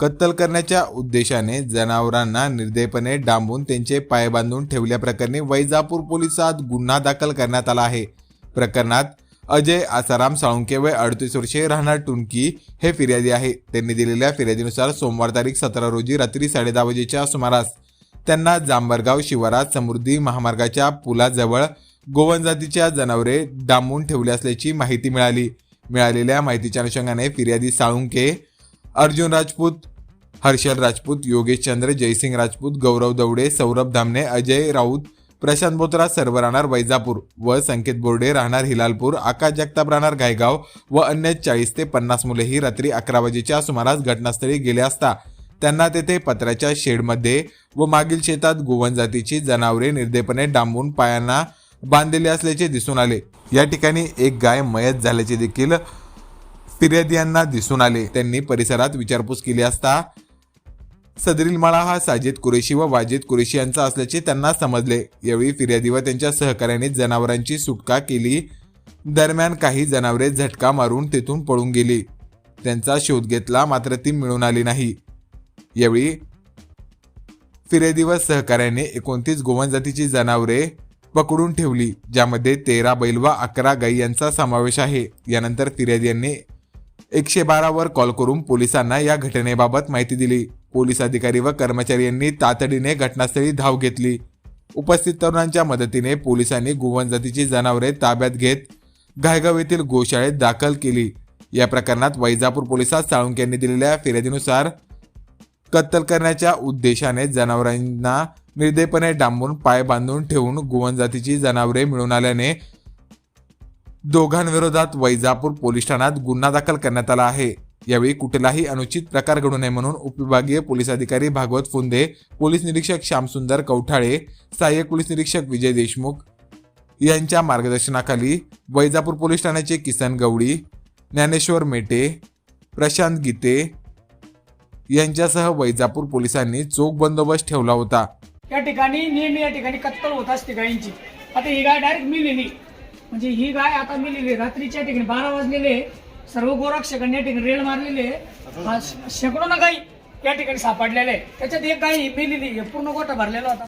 कत्तल करण्याच्या उद्देशाने जनावरांना निर्दयपणे डांबून त्यांचे पाय बांधून ठेवल्याप्रकरणी वैजापूर पोलिसात गुन्हा दाखल करण्यात आला आहे. प्रकरणात अजय आसाराम साळुंके वय अडतीस वर्षे राहणार टुनकी हे फिर्यादी आहे. त्यांनी दिलेल्या फिर्यादीनुसार सोमवार तारीख सतरा रोजी रात्री साडेदहा वाजेच्या सुमारास त्यांना जांभरगाव शिवारात समृद्धी महामार्गाच्या पुलाजवळ गोवन जातीच्या जनावरे डांबून ठेवली असल्याची माहिती मिळाली. मिळालेल्या माहितीच्या अनुषंगाने फिर्यादी साळुंके अर्जुन राजपूत हर्षल राजपूत योगेश चंद्र जयसिंग राजपूत गौरव दवडे सौरभ धामणे अजय राऊत प्रशांत बोत्रा सर्व राहणार वैजापूर व संकेत बोर्डे राहणार हिलालपूर आकाश जगताप राहणार गायगाव व अन्य चाळीस ते पन्नास मुले ही रात्री अकरा वाजेच्या सुमारास घटनास्थळी गेले असता. त्यांना तेथे पत्र्याच्या शेडमध्ये व मागील शेतात गोवन जातीची जनावरे निर्दयपणे डांबून पायांना बांधलेले असल्याचे दिसून आले. या ठिकाणी एक गाय मयत झाल्याचे देखील फिर्यादी यांना दिसून आले. त्यांनी परिसरात विचारपूस केली असता सदरील माळा हा साजिद कुरेशी व वाजिद कुरेशी यांचा असल्याचे त्यांना समजले. यावेळी फिर्यादी व त्यांच्या सहकार्याने जनावरांची सुटका केली. दरम्यान काही जनावरे झटका मारून तेथून पळून गेली. त्यांचा शोध घेतला मात्र ती मिळून आली नाही. यावेळी फिर्यादी व सहकार्याने एकोणतीस गोवन जातीची जनावरे पकडून ठेवली ज्यामध्ये तेरा बैल व अकरा गाई यांचा समावेश आहे. यानंतर फिर्यादी यांनी एकशे बारावर कॉल करून पोलिसांना या घटनेबाबत माहिती दिली. पोलीस अधिकारी व कर्मचारी यांनी तातडीने घटनास्थळी धाव घेतली. उपस्थित तरुणांच्या मदतीने पोलिसांनी गोवन जातीची जनावरे ताब्यात घेत घायगाव येथील गोशाळेत दाखल केली. या प्रकरणात वैजापूर पोलिसात साळुंके यांनी दिलेल्या फिर्यादीनुसार कत्तल करण्याच्या उद्देशाने जनावरांना निर्दयपणे डांबून पाय बांधून ठेवून गोवन जातीची जनावरे मिळून आल्याने दोघांविरोधात वैजापूर पोलीस ठाण्यात गुन्हा दाखल करण्यात आला आहे. यावेळी कुठलाही अनुचित प्रकार घडू नये म्हणून उपविभागीय पोलीस अधिकारी भागवत फुंदे पोलीस निरीक्षक श्यामसुंदर कवठाळे सहाय्यक पोलीस निरीक्षक विजय देशमुख यांच्या मार्गदर्शनाखाली वैजापूर पोलीस ठाण्याचे किसन गवडी ज्ञानेश्वर मेटे प्रशांत गीते यांच्यासह वैजापूर पोलिसांनी चोख बंदोबस्त ठेवला होता. या ठिकाणी नेहमी या ठिकाणी कत्तल होत असते गायींची. आता ही गाय डायरेक्ट मिलेली म्हणजे ही गाय आता मिलेली रात्रीच्या ठिकाणी बारा वाजलेले सर्व गोरक्षकांनी या ठिकाणी रेल मारलेले शेकडो ना गाई या ठिकाणी सापडलेले त्याच्यात एक गाय मिलेली पूर्ण गोठा भरलेला होता.